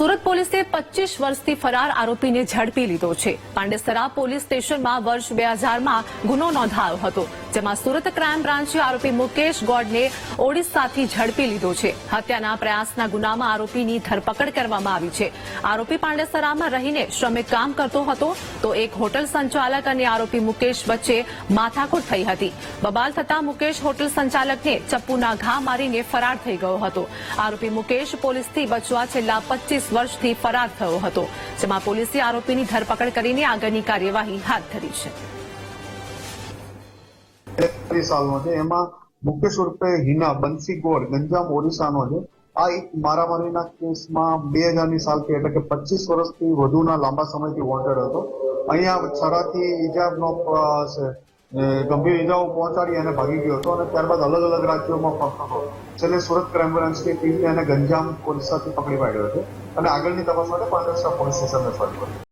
સુરત પોલીસે પચીસ વર્ષથી ફરાર આરોપીને ઝડપી લીધો છે. પાંડેસરા પોલીસ સ્ટેશનમાં વર્ષ બે હજારમાં ગુનો નોંધાયો હતો. જેમાં સુરત ક્રાઇમ બ્રાન્ચે આરોપી મુકેશ ગોડને ઓડિશાથી ઝડપી લીધો છે. હત્યાના પ્રયાસના ગુનામાં આરોપીની ધરપકડ કરવામાં આવી છે. આરોપી પાંડેસરામાં રહીને શ્રમિક કામ કરતો હતો તો એક હોટલ સંચાલક અને આરોપી મુકેશ વચ્ચે માથાકૂટ થઈ હતી. બબાલ થતા મુકેશ હોટલ સંચાલકને ચપ્પુના ઘા મારીને ફરાર થઈ ગયો હતો. આરોપી મુકેશ પોલીસથી બચવા છેલ્લા પચીસ વર્ષથી ફરાર થયો હતો, જેમાં પોલીસે આરોપીની ધરપકડ કરીને આગળની કાર્યવાહી હાથ ધરી છે. તેત્રીસ સાલનો છે. એમાં મુકેશ ઉર્ફે હિના બંસી ગોર ગંજામ ઓરિસ્સાનો છે. આ એક મારામારીના કેસમાં બે હજારની સાલથી એટલે કે પચીસ વર્ષથી વધુના લાંબા સમયથી વોન્ટેડ હતો. અહીંયા છરાથી એ, ગંભીર ઈજાઓ પહોંચાડી અને ભાગી ગયો હતો અને ત્યારબાદ અલગ અલગ રાજ્યોમાં ફરતો હતો. છેલ્લે સુરત ક્રાઇમ બ્રાન્ચની ટીમે એને ગંજામ ઓરિસ્સાથી પકડી પાડ્યો હતો. અને આગળની તપાસ માટે પાંડેસરા પોલીસ સ્ટેશનને રેફર કર્યો